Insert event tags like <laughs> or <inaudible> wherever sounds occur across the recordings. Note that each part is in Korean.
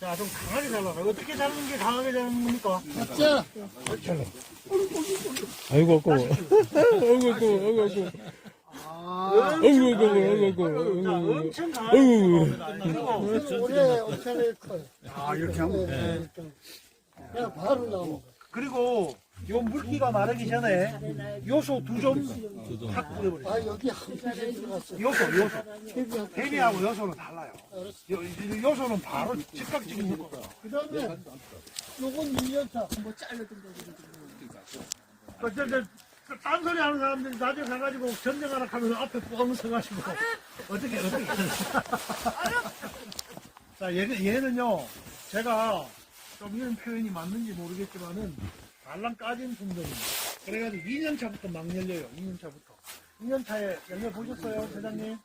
자, 좀 강하게 잘라라. 어떻게 자르는 게 강하게 자르는 겁니까? 자, 아이고 아까워 아이고 아까워 아이고 아까워 아, 아이고 아까워 아이고 아까워 자, 아이고 엄청 강하게 아이고. 자르는 겁니다. 올해 엄청나게 커요. 아, 이렇게 하면 네. 그냥 바로 나오는 거. 그리고 요 물기가 마르기 전에 요소 두 점탁 뿌려버려요. 아, 여기 들어갔어. 요소, 요소. 해비하고 요소는 달라요. 요, 요- 요소는 바로 즉각적인 효과가. 그 다음에, 요건 1년차. 뭐 잘라든 거. 그, 저, 저, 그 딴소리 하는 사람들이 나중에 가가지고 전쟁하라 하면 앞에 뻥 서가지고 어떻게 어떻게 자 얘는 얘는요 제가 좀 이런 표현이 맞는지 모르겠지만은 달랑 까진 품종입니다 그래가지고 2년 차부터 막 열려요 2년 차부터 2년 차에 열려 보셨어요 대장님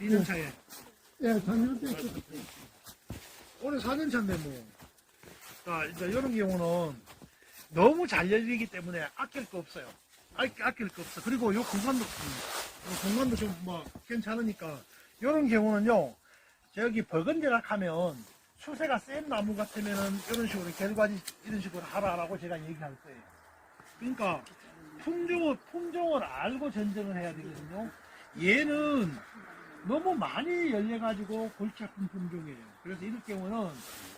2년 차에 예, 작년에 있었어. 올해 4년 차인데 뭐. 자, 이제 이런 경우는 너무 잘 열리기 때문에 아낄 거 없어요. 아, 아낄 거 없어. 그리고 요 공간도, 음, 요 공간도 좀뭐 괜찮으니까 이런 경우는요, 저기 버건제락 하면 수세가 센 나무 같으면은 이런 식으로 결과지 이런 식으로 하라라고 제가 얘기할 거예요. 그러니까 품종을, 품종을 알고 전쟁을 해야 되거든요. 얘는 너무 많이 열려가지고 골치 아픈 품종이에요. 그래서 이럴 경우는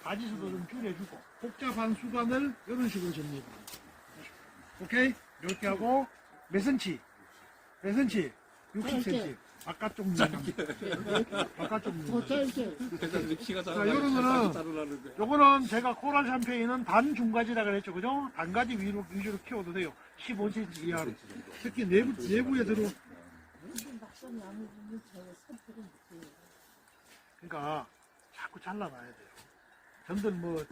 가지 수도 좀 줄여주고 복잡한 수관을 이런 식으로 접니다. 오케이? 이렇게 하고 몇 센치? 몇 센치? 60cm. 바깥쪽 눈. 바깥쪽 눈. 더 짧게. 자, 요런 거는, 요거는 제가 코랄 샴페인은 단 중가지라 그랬죠. 그죠? 단가지 위로, 위주로 키워도 돼요. 15cm 이하로. 특히 내부, 내부에 들어. 그러니까 자꾸 잘라놔야 돼요. 전들 뭐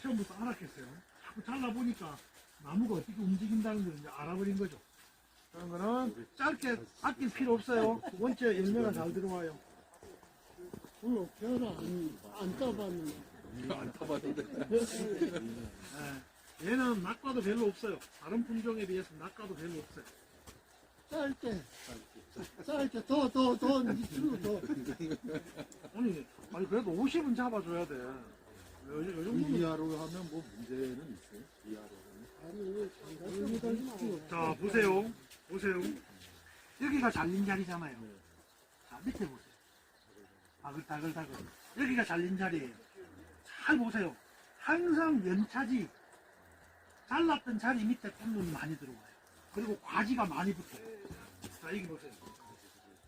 처음부터 알았겠어요. 자꾸 잘라보니까 나무가 어떻게 움직인다는 걸 이제 알아버린 거죠. 그런 거는 짧게 아낄 필요 없어요. 원체 열매가 잘 들어와요. 별로 별로 안, 안 따봤는데. 예. 얘는 낙과도 별로 없어요. 다른 품종에 비해서 낙과도 별로 없어요. 짧게. 짧게. 더, 더, 더, 밑으로 더. 아니, 아니 그래도 50은 잡아줘야 돼. 요, 요 정도는. 이하로 하면 뭐 문제는 있어요? 이하로. 아니, 달고. 자, 보세요. 보세요. 여기가 잘린 자리잖아요. 자, 밑에 보세요. 다글다글다글. 여기가 잘린 자리예요. 잘 보세요. 항상 연차지 잘랐던 자리 밑에 꽃눈이 많이 들어와요. 그리고 과지가 많이 붙어요. 자, 여기 보세요.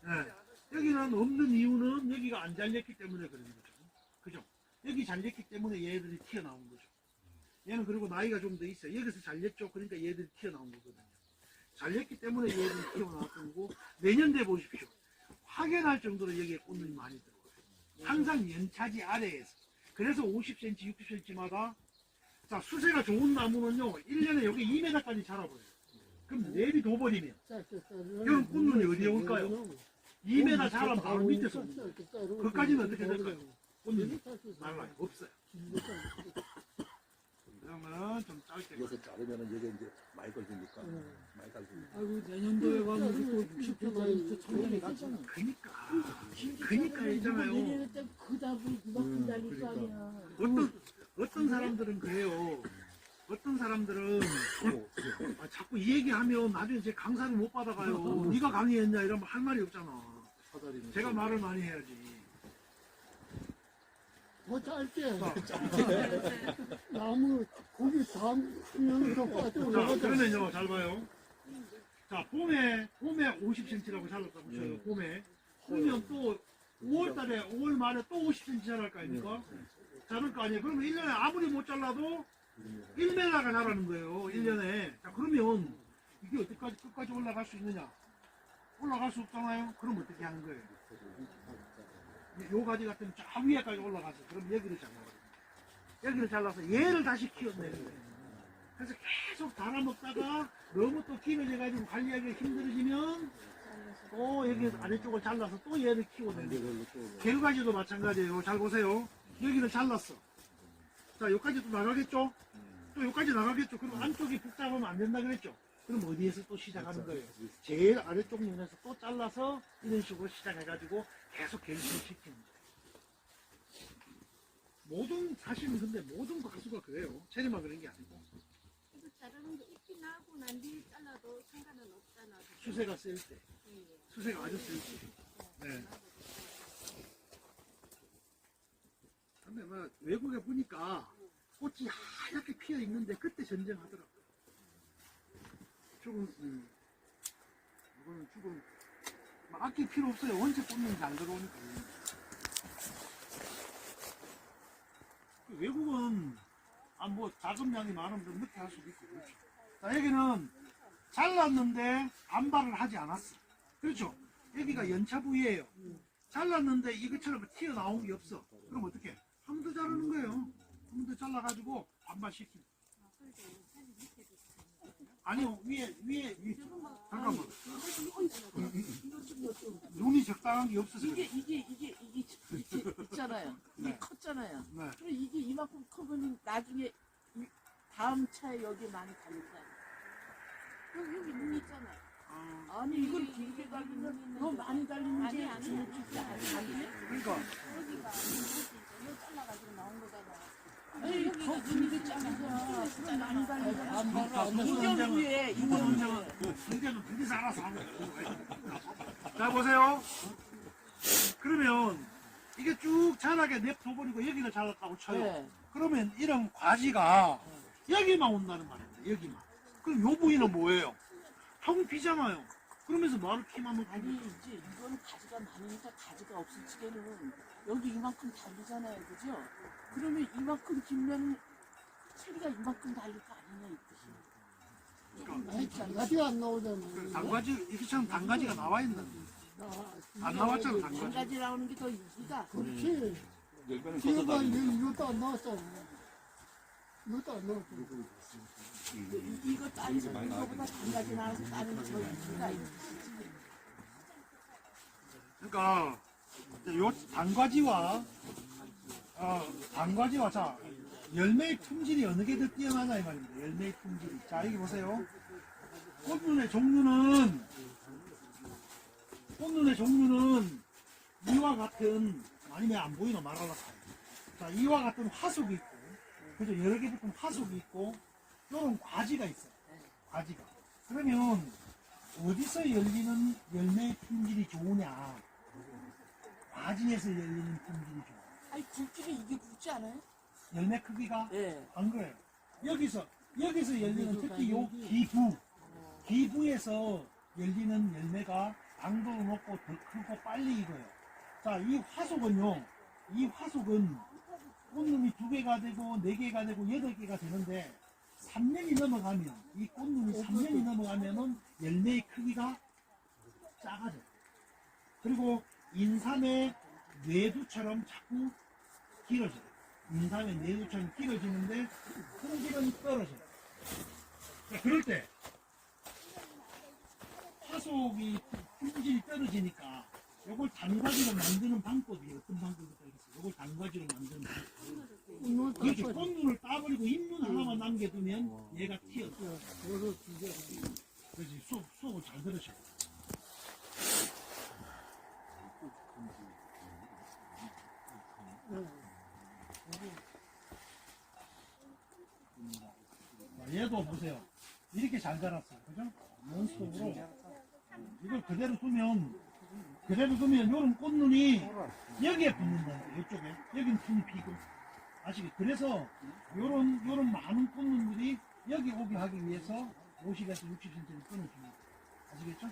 예. 여기는 없는 이유는 여기가 안 잘렸기 때문에 그런 거죠. 그죠? 여기 잘렸기 때문에 얘들이 튀어나온 거죠. 얘는 그리고 나이가 좀 더 있어요. 여기서 잘렸죠. 그러니까 얘들이 튀어나온 거거든요. 잘렸기 때문에 얘들이 튀어나왔던 거고 내년 돼 보십시오. 확연할 정도로 여기에 꽃눈이 많이 들어와요. 항상 연차지 아래에서. 그래서 50cm, 60cm마다 자 수세가 좋은 나무는요 1년에 여기 2m까지 자라버려요. 그럼 내비 둬버리면 이런 꽃눈이 어디에 올까요? 2m 자라면 바로 밑에서 그까지는 어떻게 될까요? 꽃눈이 말라요. 없어요. <laughs> 그러면 좀 짧게 이어서 자르면은 이게 이제 많이 걸리니까. 아이고 내년도에 가면 또 60%만 천년이 가잖아. 그니까 그니까 있잖아요. 그 답을 그만큼 달릴 거 아니야. 어떤 어떤 사람들은 그래요. 어떤 사람들은 아, 자꾸 이 얘기하면 나중에 제 강사를 못 받아가요. 네가 강의했냐 이러면 할 말이 없잖아. 제가 말을 많이 해야지. 더 짧게. 나무, 고기 담으면 더 빠져 자, 올라가죠. 그러면요, 잘 봐요. 자, 봄에, 봄에 50cm라고 잘랐다 보셔요, 봄에. 그러면 또 5월 달에, 5월 말에 또 50cm 자랄 거 아닙니까? 자랄 거 아니에요. 그러면 1년에 아무리 못 잘라도 1m가 자라는 거예요, 1년에. 자, 그러면 이게 어디까지, 끝까지 올라갈 수 있느냐? 올라갈 수 없잖아요? 그럼 어떻게 하는 거예요? 요 가지 같은 저 위에까지 올라가서, 그럼 여기를 잘라요. 여기를 잘라서 얘를 다시 키워내는 거예요. 그래서 계속 달아먹다가 너무 또 길어져가지고 관리하기 힘들어지면 또 여기 아래쪽을 잘라서 또 얘를 거예요. 결과지도 마찬가지예요. 잘 보세요. 여기를 잘랐어. 자, 여기까지 또 나가겠죠? 또 여기까지 나가겠죠? 그럼 안쪽이 복잡하면 안 된다 그랬죠? 그럼 어디에서 또 시작하는 거예요? 제일 아래쪽 면에서 또 잘라서 이런 식으로 시작해가지고 계속 갱신시키는 거예요. 모든 사실은 근데 모든 가수가 그래요. 체리만 그런 게 아니고 자르는 게 있긴 하고 난 뒤에 잘라도 상관은 없잖아. 수세가 쓸 때, 예. 수세가 아주 쓸 때. 네. 근데 뭐 외국에 보니까 꽃이 하얗게 피어 있는데 그때 전쟁하더라고. 죽은 음, 이거는 죽은 뭐 아낄 필요 없어요. 원체 꽃는 잘 들어오니까. 그 외국은 아뭐 자금량이 많으면 좀 늦게 할 수도 있고 그렇죠. 자 여기는 잘랐는데 반발을 하지 않았어. 그렇죠. 여기가 연차 부위예요. 잘랐는데 이것처럼 튀어나온 게 없어. 그럼 어떻게? 한번더 자르는 거예요. 한 번 더 잘라가지고 반발시키고. 아니요 위에 위에 위 잠깐만 눈이 적당한 게 없어서 이게. 이게 이게 이게 이게 있잖아요. 이게 네. 컸잖아요. 네. 그리고 이게 이만큼 커보니 나중에 이 다음 차에 여기 많이 달릴 거 아니에요. 여기 여기 눈 있잖아요. 아, 아니 이걸 길게 달리면 더 많이 달리는 게 아니, 아니, 아니 아니네. 그러니까 여기가 이거 잘라가지고 나온 거잖아. 아니 더 길게 잘라서 그럼 많이 이경구에 이건 이경구에 언제가 문제는 둘이서 알아서 하는 거예요. 자 보세요. 그러면 이게 쭉 자라게 냅둬버리고 여기를 잘랐다고 쳐요. 네. 그러면 이런 과지가 여기만 온다는 말입니다. 여기만. 그럼 요 부위는 뭐예요? 텅 비잖아요. 그러면서 말을 키만 아니 먹고 이제 이거는 가지가 많으니까 가지가 없을 적에는 여기 이만큼 달리잖아요, 그죠? 그러면 이만큼 길면 체리가 이만큼 달릴 거 아니냐 이 뜻이에요. 아니 장가지 안 나오잖아. 단가지 이게처럼 단가지가 나와 있는 나- 안 나왔잖아 단가지. 단가지 나오는 게더 이기가. 그렇지. 뒤에 봐, 이것도 안 나왔잖아. 이것도 안. 이- 이거 따는 많이 거보다 단가지 나와서 따는 게더 이기가 이 뜻이지. 그러니까 요 단과지와 어, 단과지와 자 열매의 품질이 어느 게 더 뛰어나냐 이 말입니다. 열매의 품질이. 자 여기 보세요. 꽃눈의 종류는 꽃눈의 종류는 이와 같은 아니면 안 보이나 말하라. 자 이와 같은 화속이 있고 그죠 여러 개 붙은 화속이 있고 요런 과지가 있어요. 과지가. 그러면 어디서 열리는 열매의 품질이 좋으냐? 바지에서 열리는 품질이 좋아. 아니 굵기가 이게 굵지 않아요? 열매 크기가 네. 안 그래요. 여기서 여기서 열리는 특히 요 기부 기부에서 열리는 열매가 당도도 높고 더 크고 빨리 익어요. 자, 이 화속은요. 이 화속은 꽃눈이 두 개가 되고 네 개가 되고 여덟 개가 되는데 3년이 넘어가면 이 꽃눈이 3년이 넘어가면은 열매의 크기가 작아져요. 그리고 인삼의 뇌두처럼 자꾸 길어져요. 인삼의 뇌두처럼 길어지는데 품질은 떨어져요. 자, 그럴 때 화속이 품질이 떨어지니까 요걸 단과지로 만드는 방법이 어떤 방법이 있겠어요? 요걸 단과지로 만드는 방법. 오늘 그렇죠. 땄어. 꽃눈을 따버리고 잎눈 하나만 남겨두면 얘가 튀어. 그렇지. 수업, 수업을 잘 들으셔. 자, 얘도 보세요. 이렇게 잘 자랐어요. 그죠? 논스톱으로. 이걸 그대로 두면, 그대로 두면 요런 꽃눈이 여기에 붙는다. 이쪽에. 여긴 틈이 비고. 아시겠 그래서 요런, 요런 많은 꽃눈들이 여기 오게 하기 위해서 50에서 60cm 끊어줍니다. 아시겠죠?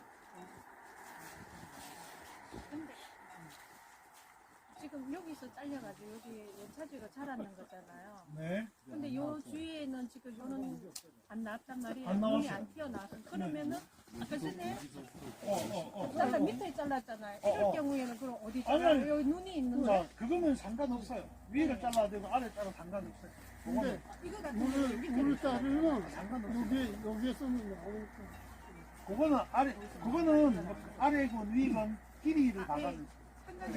지금 여기서 잘려가지고 여기 연차지가 자랐는 거잖아요. 네. 근데 요 주위에는 지금 요는 안 나왔단 말이에요. 안 나왔어요. 눈이 안 튀어나와서. 그러면은 아까 전에 어, 어, 어. 잘라 밑에 잘랐잖아요. 어, 이럴 어. 경우에는 그럼 어디 아니, 잘라요? 아니. 여기 눈이 있는데 자, 그거는 상관없어요. 위를 잘라야 되고 아래 잘라 상관없어요. 그거는 이거 같은 물을 자르면 상관없어요. 여기 여기에서는 나오니까 그거는 아래, 그거는 뭐 아래건 위건 길이를 나가는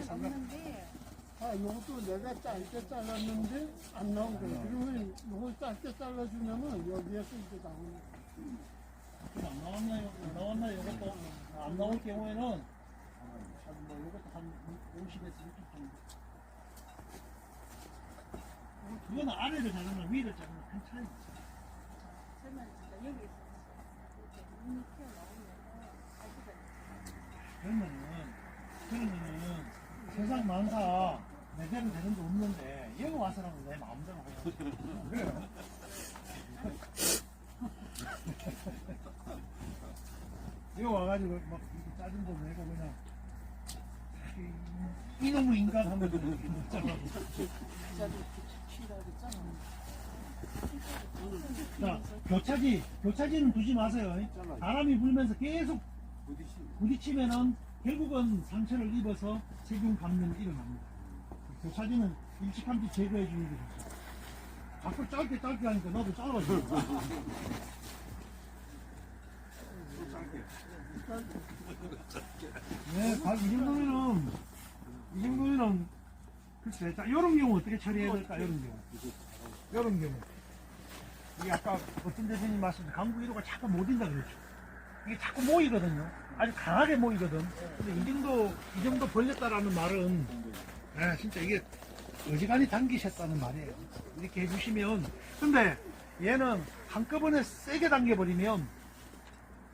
상관은 없는데 아 이것도 내가 짧게 잘랐는데 안 나온 거야. 그러면 이걸 짧게 잘라주면은 여기에서 이제 나오는 거야. 안 나왔나요? 안 나왔나요? 이것도 안 나올 경우에는 한 뭐 이것도 한 50에서 60 정도. 그거는 아래를 자르나 위를 자르나 큰 차이 있어요. 저는 진짜 여기서 이렇게 눈이 튀어나오면 가지가 그러면은 그러면은 세상 만사 내대로 되는 게 없는데 여기 와서라면 내 마음대로 하고 그래요. <laughs> 여기 와가지고 막 이렇게 짜증도 내고 그냥 이- 이놈의 인간 하면. 자 교차지 교차지는 두지 마세요. 바람이 불면서 계속 부딪히면은 결국은 상처를 입어서 세균 감염이 일어납니다. 교차지는 일찌감치 제거해 주는 게 좋죠. 자꾸 짧게 짧게 하니까 나도 짧아져. 네, 각이 정도면은 이 정도면은 글쎄, 자, 이런 경우 어떻게 처리해야 될까? 이런 경우, 이런 경우. 이게 아까 어떤 대표님 말씀, 강구 1호가 자꾸 못 인다 그랬죠. 이게 자꾸 모이거든요. 아주 강하게 모이거든. 근데 이 정도, 이 정도 벌렸다라는 말은, 예, 진짜 이게 어지간히 당기셨다는 말이에요. 이렇게 해주시면. 근데 얘는 한꺼번에 세게 당겨버리면,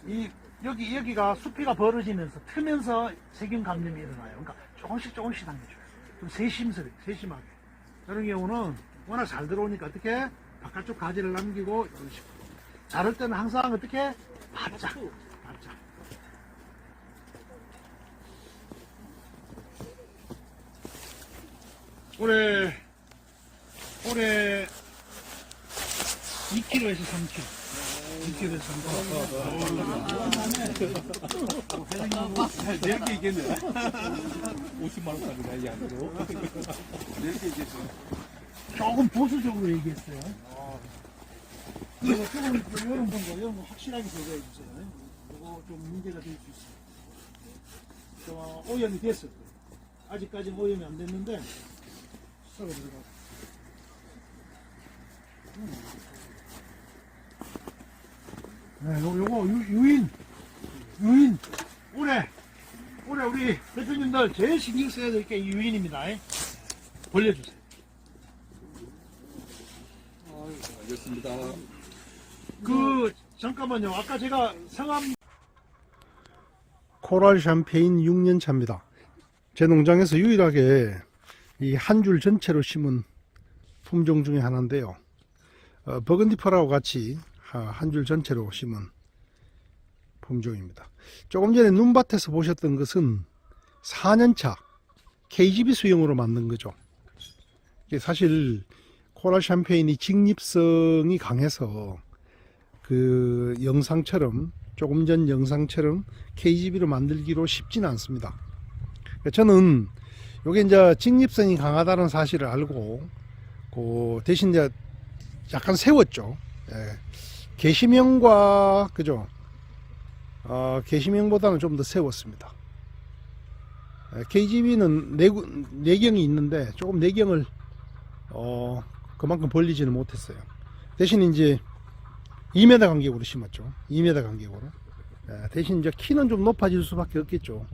이, 여기, 여기가 수피가 벌어지면서, 트면서 세균 감염이 일어나요. 그러니까 조금씩 조금씩 당겨줘요. 좀 세심스레, 세심하게. 이런 경우는 워낙 잘 들어오니까 어떻게? 바깥쪽 가지를 남기고, 이런 식으로. 자를 때는 항상 어떻게? 바짝. 바짝. 올해, 올해 2kg에서 3kg. 2kg에서 3kg. 내게 얘기했네 50만 원짜리 나이 아니고 내게 얘기했어 조금 보수적으로 얘기했어요. 이거 조금 이런 거, 이런 거 확실하게 제거해 주세요. 이거 좀 문제가 될 수 있어요. 저 오염이 됐어요. 아직까지는 오염이 안 됐는데 썩어 들어가. 네, 요, 요거 유, 유인, 유인. 올해, 올해 우리 대표님들 제일 신경 써야 될 게 유인입니다. 벌려주세요. 알겠습니다 그 잠깐만요. 아까 제가 성함 코랄 샴페인 6년 차입니다. 제 농장에서 유일하게 이 한 줄 전체로 심은 품종 중에 하나인데요. 어, 버건디퍼라고 같이 한 줄 전체로 심은 품종입니다. 조금 전에 눈밭에서 보셨던 것은 4년 차 KGB 수용으로 만든 거죠. 사실 코랄 샴페인이 직립성이 강해서 그 영상처럼 조금 전 영상처럼 KGB로 만들기로 쉽지는 않습니다. 그러니까 저는 요게 이제 직립성이 강하다는 사실을 알고 그 대신 이제 약간 세웠죠. 예. 게시명과 그죠? 어, 게시명보다는 좀 더 세웠습니다. 예, KGB는 내구, 내경이 있는데 조금 내경을 어, 그만큼 벌리지는 못했어요. 대신 이제 2m 간격으로 심었죠. 2m 간격으로. 예, 대신 이제 키는 좀 높아질 수밖에 없겠죠.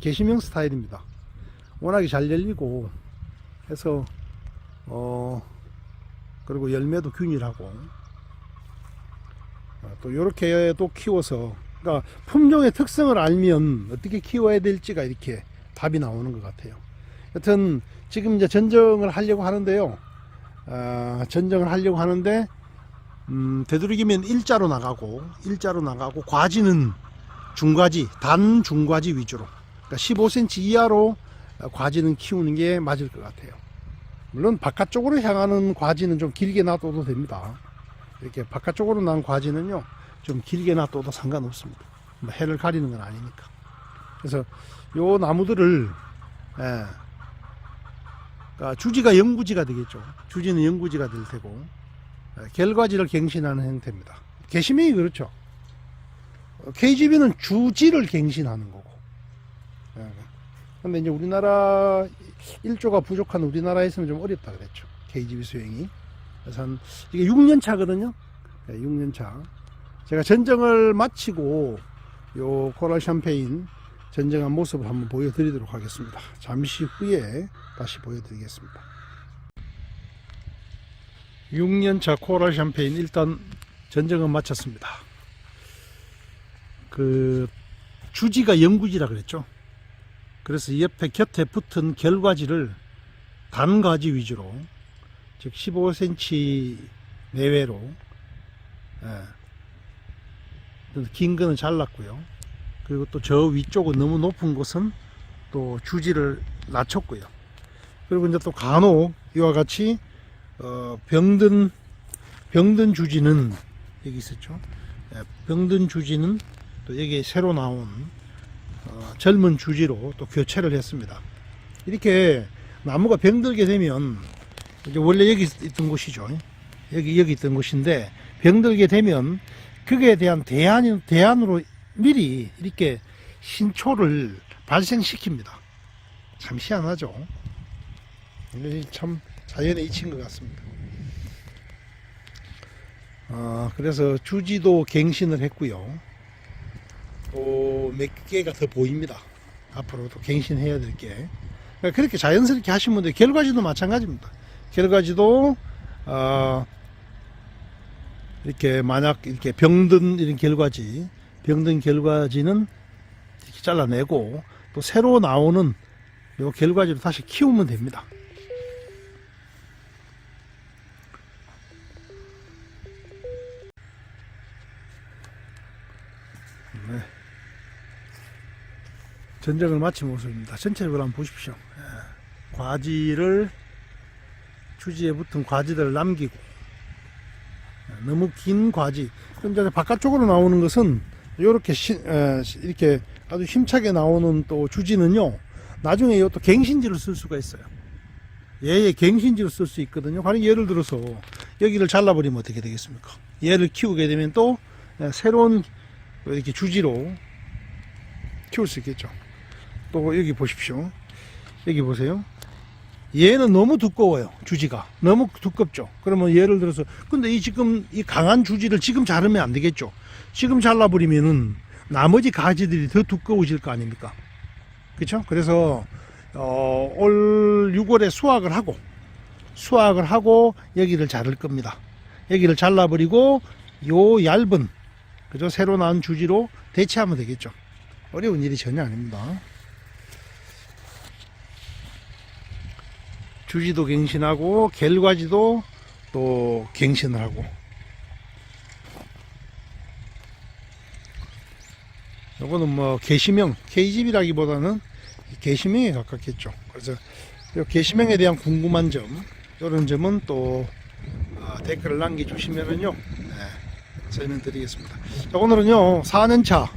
게시명 스타일입니다. 워낙에 잘 열리고 해서 어 그리고 열매도 균일하고 어, 또 이렇게 또 키워서 그러니까 품종의 특성을 알면 어떻게 키워야 될지가 이렇게 답이 나오는 것 같아요. 여튼 지금 이제 전정을 하려고 하는데요. 아, 전정을 하려고 하는데 음, 되도록이면 일자로 나가고 일자로 나가고 과지는 중과지 단 중과지 위주로 그러니까 15cm 이하로 과지는 키우는 게 맞을 것 같아요. 물론 바깥쪽으로 향하는 과지는 좀 길게 놔둬도 됩니다. 이렇게 바깥쪽으로 난 과지는요 좀 길게 놔둬도 상관없습니다. 뭐 해를 가리는 건 아니니까. 그래서 요 나무들을 예, 그러니까 주지가 영구지가 되겠죠. 주지는 영구지가 될 테고 예, 결과지를 갱신하는 형태입니다. 개심이 그렇죠. KGB는 주지를 갱신하는 거고. 예. 근데 이제 우리나라 일조가 부족한 우리나라에서는 좀 어렵다 그랬죠. KGB 수행이. 그래서 한, 이게 6년 차거든요. 6년 차. 제가 전정을 마치고 요 코랄 샴페인 전정한 모습을 한번 보여드리도록 하겠습니다. 잠시 후에 다시 보여드리겠습니다. 6년차 코랄 샴페인 일단 전쟁은 마쳤습니다. 그 주지가 영구지라 그랬죠. 그래서 옆에 곁에 붙은 결과지를 단가지 위주로 즉 15cm 내외로 예, 긴 거는 잘랐고요. 그리고 또 저 위쪽은 너무 높은 곳은 또 주지를 낮췄고요. 그리고 이제 또 간혹 이와 같이 어, 병든 병든 주지는 여기 있었죠. 예, 병든 주지는 또 여기 새로 나온 어, 젊은 주지로 또 교체를 했습니다. 이렇게 나무가 병들게 되면 이제 원래 여기 있- 있던 곳이죠. 여기 여기 있던 곳인데 병들게 되면 그에 대한 대안 대안으로 미리 이렇게 신초를 발생시킵니다. 참 희한하죠. 참 자연의 이치인 것 같습니다. 아, 그래서 주지도 갱신을 했고요. 또 몇 개가 더 보입니다. 앞으로도 갱신해야 될 게. 그러니까 그렇게 자연스럽게 하시면 돼요. 결과지도 마찬가지입니다. 결과지도 어, 이렇게 만약 이렇게 병든 이런 결과지, 병든 결과지는 이렇게 잘라내고 또 새로 나오는 요 결과지로 다시 키우면 됩니다. 전쟁을 마친 모습입니다. 전체적으로 한번 보십시오. 예. 과지를 주지에 붙은 과지들을 남기고 예, 너무 긴 과지. 그럼 이제 바깥쪽으로 나오는 것은 이렇게 이렇게 아주 힘차게 나오는 또 주지는요. 나중에 이것도 갱신지를 쓸 수가 있어요. 얘의 갱신지를 쓸수 있거든요. 가령 예를 들어서 여기를 잘라버리면 어떻게 되겠습니까? 얘를 키우게 되면 또 예, 새로운 이렇게 주지로 키울 수 있겠죠. 또 여기 보십시오. 여기 보세요. 얘는 너무 두꺼워요. 주지가 너무 두껍죠. 그러면 예를 들어서 근데 이 지금 이 강한 주지를 지금 자르면 안 되겠죠. 지금 잘라버리면은 나머지 가지들이 더 두꺼워질 거 아닙니까? 그렇죠? 그래서 어, 올 6월에 수확을 하고 수확을 하고 여기를 자를 겁니다. 여기를 잘라버리고 요 얇은 그죠? 새로 나온 주지로 대체하면 되겠죠. 어려운 일이 전혀 아닙니다. 주지도 갱신하고 결과지도 또 갱신을 하고 요거는 뭐 게시명 KGB라기보다는 게시명에 가깝겠죠. 그래서 요 게시명에 대한 궁금한 점 이런 점은 또 아, 댓글을 남겨주시면은요 네, 설명드리겠습니다. 자, 오늘은요 4년차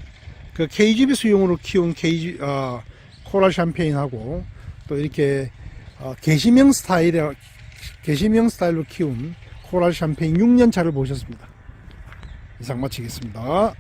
그 KGB 수용으로 키운 KG 아, 코랄 샴페인하고 또 이렇게 어, 게시명 스타일의 게시명 스타일로 키운 코랄 샴페인 6년 차를 보셨습니다. 이상 마치겠습니다.